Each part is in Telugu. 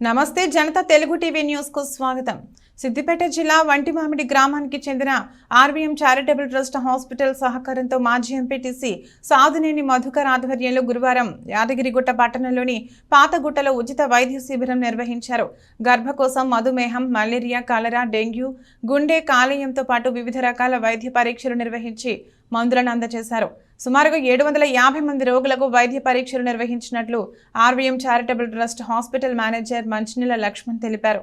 నమస్తే జనతా తెలుగు టీవీ న్యూస్కు స్వాగతం. సిద్దిపేట జిల్లా వంటిమామిడి గ్రామానికి చెందిన ఆర్వీఎం చారిటబుల్ ట్రస్ట్ హాస్పిటల్ సహకారంతో మాజీ ఎంపీటీసీ సాధునేని మధుకర్ ఆధ్వర్యంలో గురువారం యాదగిరిగుట్ట పట్టణంలోని పాతగుట్టలో ఉచిత వైద్య శిబిరం నిర్వహించారు. గర్భకోశం మధుమేహం మలేరియా కాలరా డెంగ్యూ గుండె కాలేయంతో పాటు వివిధ రకాల వైద్య పరీక్షలు నిర్వహించి మందులను అందజేశారు. సుమారుగా ఏడు వందల యాభై మంది రోగులకు వైద్య పరీక్షలు నిర్వహించినట్లు RVM charitable trust hospital manager Manchineela Lakshman తెలిపారు.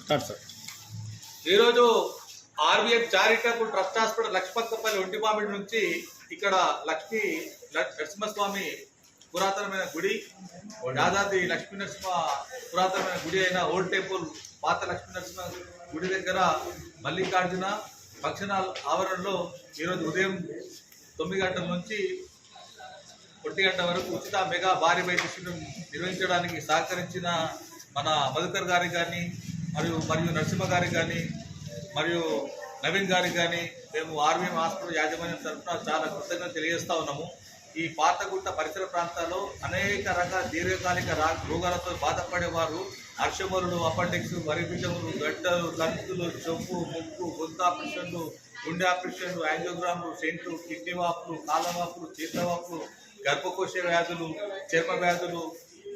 స్టార్ట్ సార్ ఈరోజు RBM charitable trust hospital Lakshmakkapalli Ontimamidi నుంచి ఇక్కడ లక్ష్మీ నరసింహస్వామి పురాతనమైన గుడి యాదాద్రి లక్ష్మీ నరసింహ పురాతనమైన గుడి అయిన ఓల్డ్ టెంపుల్ పాత లక్ష్మీ నరసింహ గుడి దగ్గర మల్లికార్జున ఫంక్షన్ హాల్ ఆవరణలో ఈరోజు ఉదయం తొమ్మిది గంటల నుంచి ఒంటి గంట వరకు ఉచిత మెగా భారీ వైద్య నిర్వహించడానికి సహకరించిన మన మధుకర్ గారికి కానీ మరియు మరియు నరసింహ గారికి కానీ మరియు నవీన్ గారికి కానీ మేము ఆర్వీఎం హాస్పిటల్ యాజమాన్యం తరఫున చాలా కృతజ్ఞత తెలియజేస్తా ఉన్నాము. ఈ పాతగుట్ట పరిసర ప్రాంతాల్లో అనేక రకాల దీర్ఘకాలిక రా రోగాలతో బాధపడేవారు అర్షములు అపెండిక్స్ వరిపిషములు గడ్డలు తంతులు చెప్పు ముక్కు గొంతు ఆపరేషన్లు గుండె ఆపరేషన్లు యాంజియోగ్రాములు సెంట్లు కిడ్నీ వాపులు కాళ్ళ వాపులు చేతుల వాపులు గర్భకోశ వ్యాధులు చర్మ వ్యాధులు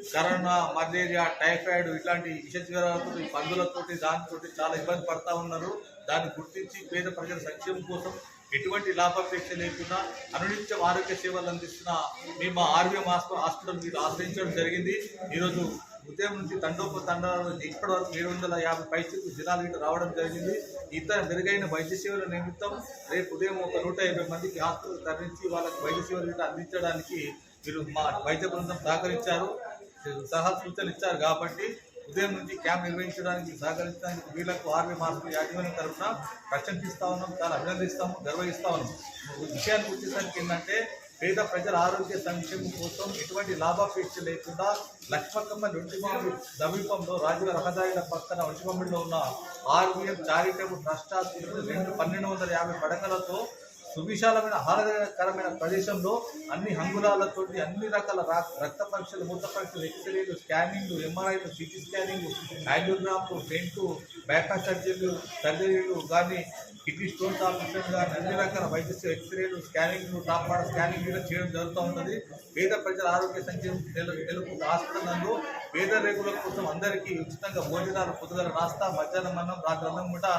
కరోనా మలేరియా టైఫాయిడ్ ఇట్లాంటి విష జ్వరాలతో పందులతోటి దానితోటి చాలా ఇబ్బంది పడతా ఉన్నారు. దాన్ని గుర్తించి పేద ప్రజల సంక్షేమం కోసం ఎటువంటి లాభాపేక్ష లేకుండా అనునిత్యం ఆరోగ్య సేవలు అందిస్తున్న మేము ఆర్వీఎం హాస్పిటల్ హాస్పిటల్ మీరు ఆశ్రయించడం జరిగింది. ఈరోజు ఉదయం నుంచి తండోప తండాలు ఇప్పటి వరకు ఏడు వందల యాభై పైసలు జనాలు ఇటు రావడం జరిగింది. ఇతర మెరుగైన వైద్య సేవల నిమిత్తం రేపు ఉదయం ఒక నూట యాభై మందికి హాస్పిటల్ తరలించి వాళ్ళకి వైద్య సేవలు ఇటు అందించడానికి మీరు మా వైద్య బృందం సహకరించారు. సహా సూచనలు ఇచ్చారు కాబట్టి ఉదయం నుంచి క్యాంప్ నిర్వహించడానికి సహకరించడానికి వీళ్ళకు ఆర్మీ మార్పులు యాజమాన్యం తరఫున ప్రశంసిస్తా ఉన్నాం చాలా అభినందిస్తాము గర్వహిస్తా ఉన్నాం. ఈ విషయానికి వచ్చేసరికి ఏంటంటే పేద ప్రజల ఆరోగ్య సంక్షేమం కోసం ఎటువంటి లాభాపేక్ష లేకుండా లక్ష్మకమ్మ ఒంటిమామిడి సమీపంలో రాజుల రహదారిల పక్కన ఒంటిమామిడిలో ఉన్న ఆర్వీఎం చారిటబుల్ ట్రస్ట్ రెండు పన్నెండు వందల యాభై పడకలతో సువిశాలమైన ఆహ్లాదకరమైన ప్రదేశంలో అన్ని హంగులాలతోటి అన్ని రకాల రక్త పరీక్షలు మూత్ర పరీక్షలు ఎక్స్రేలు స్కానింగ్లు ఎంఆర్ఐలు సిటీ స్కానింగ్ యాంజియోగ్రామ్లు టెంటు బ్యాకా సర్జరీలు సర్జరీలు కానీ కిడ్నీ స్టోన్స్ ఆపరేషన్ కానీ అన్ని రకాల వైద్య ఎక్స్రేలు స్కానింగ్లు టాప్ స్కానింగ్ కూడా చేయడం జరుగుతూ ఉంటుంది పేద ప్రజల ఆరోగ్య సంక్షేమం నెలకు హాస్పిటల్లో నందు పేద రేగుల కోసం అందరికీ ఉచితంగా భోజనాలు పొద్దుగల రాస్తా మధ్యాహ్నం అన్నం రాత్రి అన్నం కూడా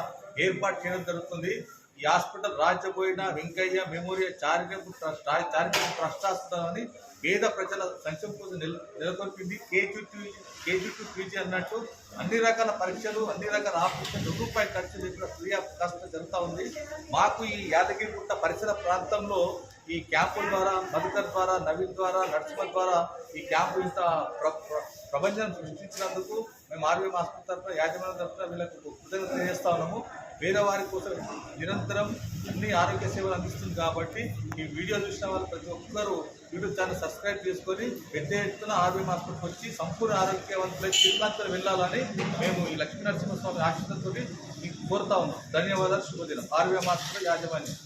ఏర్పాటు చేయడం జరుగుతుంది. ఈ hospital రాజ్యపోయిన Venkaiah memorial charitable trust charitable trust hospital అని పేద ప్రజల సంక్షేమం కోసం నిల నెలకొల్పింది. కేజీ టూ కేజీ పీజీ అన్నట్టు అన్ని రకాల పరీక్షలు అన్ని రకాల ఆపరేషన్ రూపాయి ఖర్చు లేకుండా ఫ్రీ ఆఫ్ కాస్ట్ జరుగుతూ ఉంది. మాకు ఈ యాదగిరిగుట్ట పరిసర ప్రాంతంలో ఈ క్యాంపుల ద్వారా మధుకర్ ద్వారా నవీన్ ద్వారా నరసింహ ద్వారా ఈ క్యాంపు ఇంత ప్ర- ప్రపంచం సృష్టించినందుకు మేము ఆర్వీ ఆసుపత్రి తరఫున యాజమాన్య తరఫున వీళ్ళకు కృతజ్ఞత తెలియజేస్తా ఉన్నాము. పేదవారి కోసం నిరంతరం అన్ని ఆరోగ్య సేవలు అందిస్తుంది కాబట్టి ఈ వీడియో చూసిన వాళ్ళు ప్రతి ఒక్కరూ యూట్యూబ్ ఛానల్ సబ్స్క్రైబ్ చేసుకొని పెద్ద ఎత్తున ఆర్వీ హాస్పిటల్కి వచ్చి సంపూర్ణ ఆరోగ్యవంతులై తిరుపతి వెళ్ళాలని మేము ఈ లక్ష్మీ నరసింహస్వామి ఆశీస్సులతో మీకు కోరుతా ఉన్నాం. ధన్యవాదాలు. శుభదినం. ఆర్వీ హాస్పిటల్ యాజమాన్యం.